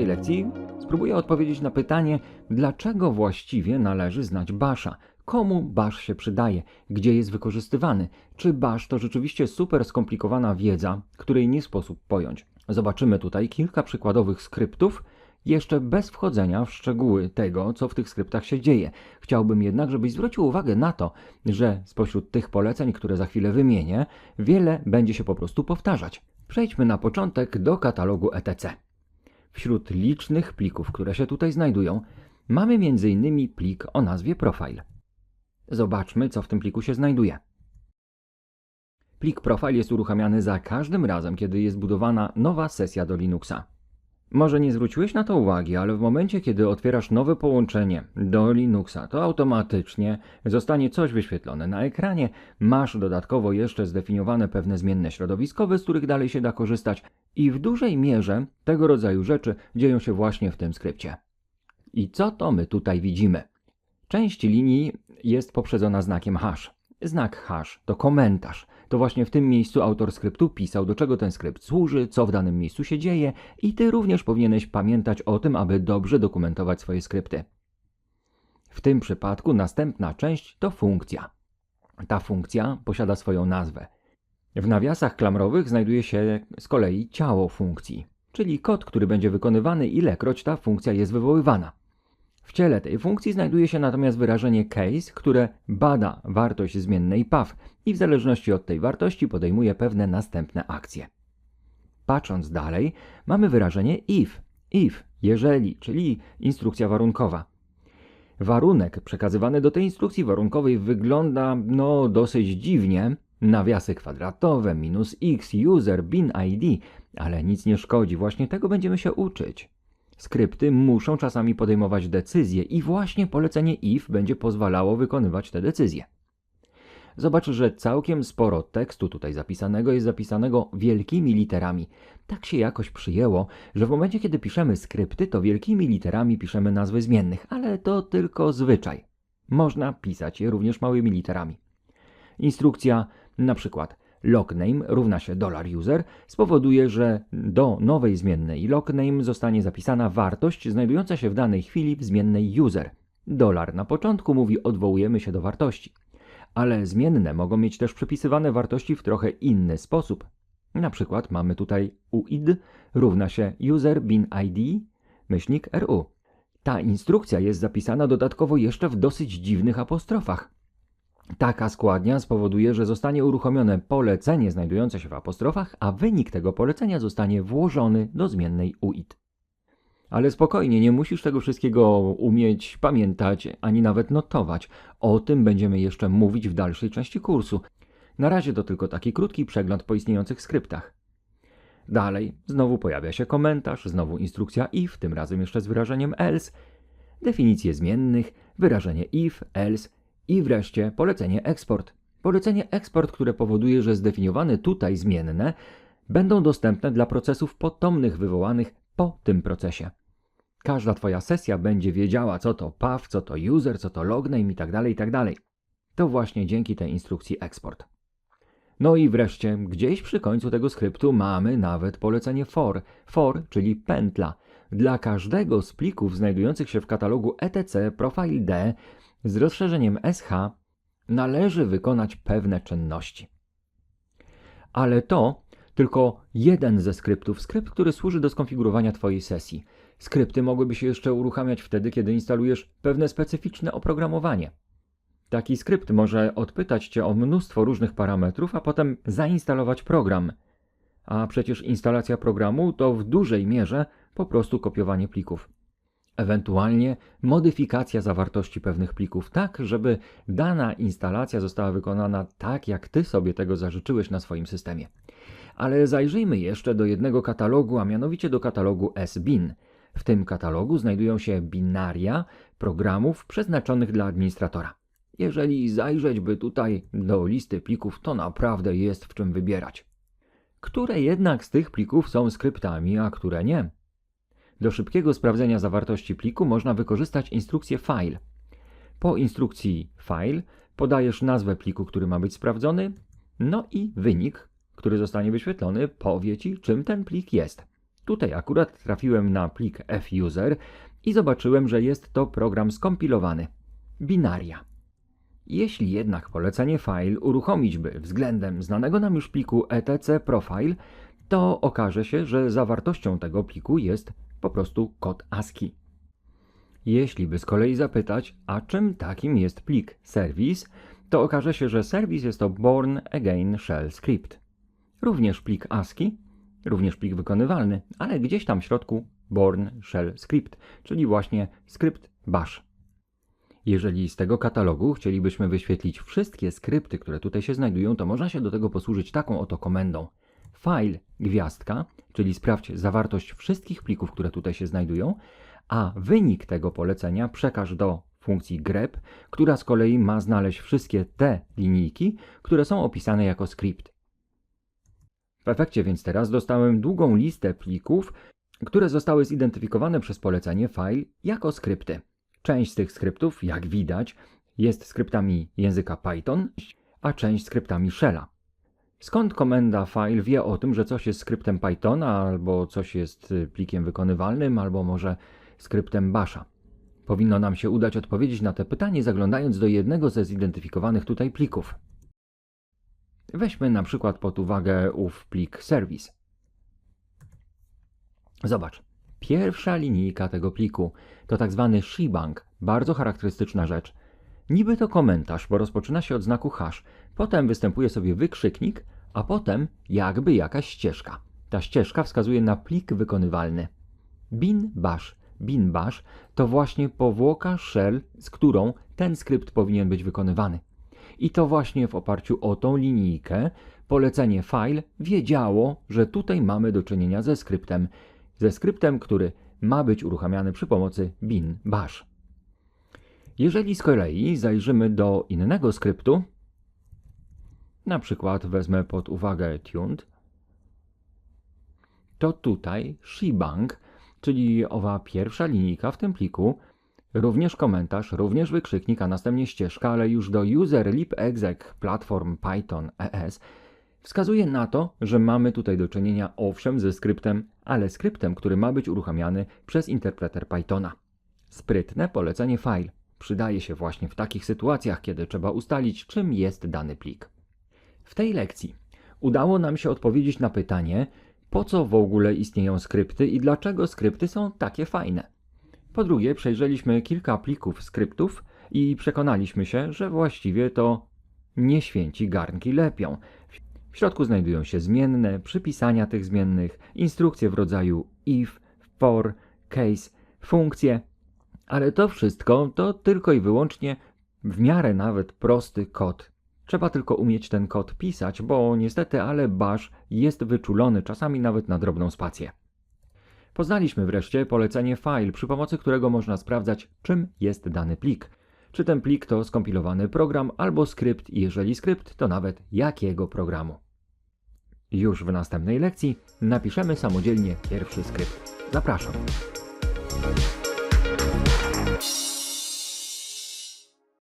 tej lekcji spróbuję odpowiedzieć na pytanie, dlaczego właściwie należy znać Basha. Komu Bash się przydaje? Gdzie jest wykorzystywany? Czy Bash to rzeczywiście super skomplikowana wiedza, której nie sposób pojąć? Zobaczymy tutaj kilka przykładowych skryptów, jeszcze bez wchodzenia w szczegóły tego, co w tych skryptach się dzieje. Chciałbym jednak, żebyś zwrócił uwagę na to, że spośród tych poleceń, które za chwilę wymienię, wiele będzie się po prostu powtarzać. Przejdźmy na początek do katalogu ETC. Wśród licznych plików, które się tutaj znajdują, mamy m.in. plik o nazwie Profile. Zobaczmy, co w tym pliku się znajduje. Plik Profile jest uruchamiany za każdym razem, kiedy jest budowana nowa sesja do Linuxa. Może nie zwróciłeś na to uwagi, ale w momencie, kiedy otwierasz nowe połączenie do Linuxa, to automatycznie zostanie coś wyświetlone na ekranie. Masz dodatkowo jeszcze zdefiniowane pewne zmienne środowiskowe, z których dalej się da korzystać, i w dużej mierze tego rodzaju rzeczy dzieją się właśnie w tym skrypcie. I co to my tutaj widzimy? Część linii jest poprzedzona znakiem hash. Znak hash to komentarz. To właśnie w tym miejscu autor skryptu pisał, do czego ten skrypt służy, co w danym miejscu się dzieje i ty również powinieneś pamiętać o tym, aby dobrze dokumentować swoje skrypty. W tym przypadku następna część to funkcja. Ta funkcja posiada swoją nazwę. W nawiasach klamrowych znajduje się z kolei ciało funkcji, czyli kod, który będzie wykonywany ilekroć ta funkcja jest wywoływana. W ciele tej funkcji znajduje się natomiast wyrażenie case, które bada wartość zmiennej path i w zależności od tej wartości podejmuje pewne następne akcje. Patrząc dalej, mamy wyrażenie if. If, jeżeli, czyli instrukcja warunkowa. Warunek przekazywany do tej instrukcji warunkowej wygląda no dosyć dziwnie. Nawiasy kwadratowe, minus x, user, bin id, ale nic nie szkodzi, właśnie tego będziemy się uczyć. Skrypty muszą czasami podejmować decyzje i właśnie polecenie if będzie pozwalało wykonywać te decyzje. Zobacz, że całkiem sporo tekstu tutaj zapisanego jest zapisanego wielkimi literami. Tak się jakoś przyjęło, że w momencie, kiedy piszemy skrypty, to wielkimi literami piszemy nazwy zmiennych, ale to tylko zwyczaj. Można pisać je również małymi literami. Instrukcja na przykład logname równa się $user spowoduje, że do nowej zmiennej logname zostanie zapisana wartość znajdująca się w danej chwili w zmiennej user. Dolar na początku mówi odwołujemy się do wartości. Ale zmienne mogą mieć też przypisywane wartości w trochę inny sposób. Na przykład mamy tutaj uid równa się user bin id myślnik ru. Ta instrukcja jest zapisana dodatkowo jeszcze w dosyć dziwnych apostrofach. Taka składnia spowoduje, że zostanie uruchomione polecenie znajdujące się w apostrofach, a wynik tego polecenia zostanie włożony do zmiennej UID. Ale spokojnie, nie musisz tego wszystkiego umieć, pamiętać, ani nawet notować. O tym będziemy jeszcze mówić w dalszej części kursu. Na razie to tylko taki krótki przegląd po istniejących skryptach. Dalej, znowu pojawia się komentarz, znowu instrukcja if, tym razem jeszcze z wyrażeniem else, definicje zmiennych, wyrażenie if, else, i wreszcie polecenie eksport. Polecenie eksport, które powoduje, że zdefiniowane tutaj zmienne będą dostępne dla procesów potomnych wywołanych po tym procesie. Każda Twoja sesja będzie wiedziała, co to path, co to user, co to logname itd., tak itd. Tak to właśnie dzięki tej instrukcji eksport. No i wreszcie, gdzieś przy końcu tego skryptu mamy nawet polecenie for. For, czyli pętla. Dla każdego z plików znajdujących się w katalogu etc profile D z rozszerzeniem SH należy wykonać pewne czynności. Ale to tylko jeden ze skryptów, skrypt, który służy do skonfigurowania Twojej sesji. Skrypty mogłyby się jeszcze uruchamiać wtedy, kiedy instalujesz pewne specyficzne oprogramowanie. Taki skrypt może odpytać Cię o mnóstwo różnych parametrów, a potem zainstalować program. A przecież instalacja programu to w dużej mierze po prostu kopiowanie plików ewentualnie modyfikacja zawartości pewnych plików, tak żeby dana instalacja została wykonana tak, jak Ty sobie tego zażyczyłeś na swoim systemie. Ale zajrzyjmy jeszcze do jednego katalogu, a mianowicie do katalogu SBIN. W tym katalogu znajdują się binaria programów przeznaczonych dla administratora. Jeżeli zajrzeć by tutaj do listy plików, to naprawdę jest w czym wybierać. Które jednak z tych plików są skryptami, a które nie? Do szybkiego sprawdzenia zawartości pliku można wykorzystać instrukcję file. Po instrukcji file podajesz nazwę pliku, który ma być sprawdzony, no i wynik, który zostanie wyświetlony, powie Ci, czym ten plik jest. Tutaj akurat trafiłem na plik fuser i zobaczyłem, że jest to program skompilowany. Binaria. Jeśli jednak polecenie file uruchomić by względem znanego nam już pliku etc profile, to okaże się, że zawartością tego pliku jest po prostu kod ASCII. Jeśli by z kolei zapytać, a czym takim jest plik service, to okaże się, że service jest to Born Again Shell Script. Również plik ASCII, również plik wykonywalny, ale gdzieś tam w środku Born Shell Script, czyli właśnie skrypt bash. Jeżeli z tego katalogu chcielibyśmy wyświetlić wszystkie skrypty, które tutaj się znajdują, to można się do tego posłużyć taką oto komendą. File gwiazdka, czyli sprawdź zawartość wszystkich plików, które tutaj się znajdują, a wynik tego polecenia przekaż do funkcji grep, która z kolei ma znaleźć wszystkie te linijki, które są opisane jako skrypt. W efekcie więc teraz dostałem długą listę plików, które zostały zidentyfikowane przez polecenie file jako skrypty. Część z tych skryptów, jak widać, jest skryptami języka Python, a część skryptami Shella. Skąd komenda file wie o tym, że coś jest skryptem Pythona, albo coś jest y, plikiem wykonywalnym, albo może skryptem Basha? Powinno nam się udać odpowiedzieć na to pytanie, zaglądając do jednego ze zidentyfikowanych tutaj plików. Weźmy na przykład pod uwagę ów plik service. Zobacz, pierwsza linijka tego pliku to tak zwany shebang, bardzo charakterystyczna rzecz. Niby to komentarz, bo rozpoczyna się od znaku hash, potem występuje sobie wykrzyknik, a potem jakby jakaś ścieżka. Ta ścieżka wskazuje na plik wykonywalny. Bin bash, bin bash to właśnie powłoka shell, z którą ten skrypt powinien być wykonywany. I to właśnie w oparciu o tą linijkę polecenie file wiedziało, że tutaj mamy do czynienia ze skryptem, ze skryptem, który ma być uruchamiany przy pomocy bin bash. Jeżeli z kolei zajrzymy do innego skryptu, na przykład wezmę pod uwagę tuned, to tutaj shebang, czyli owa pierwsza linijka w tym pliku, również komentarz, również wykrzyknik, a następnie ścieżka, ale już do user lib exec platform python es, wskazuje na to, że mamy tutaj do czynienia owszem ze skryptem, ale skryptem, który ma być uruchamiany przez interpreter Pythona. Sprytne polecenie file przydaje się właśnie w takich sytuacjach, kiedy trzeba ustalić, czym jest dany plik. W tej lekcji udało nam się odpowiedzieć na pytanie, po co w ogóle istnieją skrypty i dlaczego skrypty są takie fajne. Po drugie, przejrzeliśmy kilka plików skryptów i przekonaliśmy się, że właściwie to nie święci garnki lepią. W środku znajdują się zmienne, przypisania tych zmiennych, instrukcje w rodzaju if, for, case, funkcje, ale to wszystko to tylko i wyłącznie w miarę nawet prosty kod. Trzeba tylko umieć ten kod pisać, bo niestety, ale bash jest wyczulony czasami nawet na drobną spację. Poznaliśmy wreszcie polecenie file, przy pomocy którego można sprawdzać, czym jest dany plik. Czy ten plik to skompilowany program albo skrypt, i jeżeli skrypt, to nawet jakiego programu. Już w następnej lekcji napiszemy samodzielnie pierwszy skrypt. Zapraszam.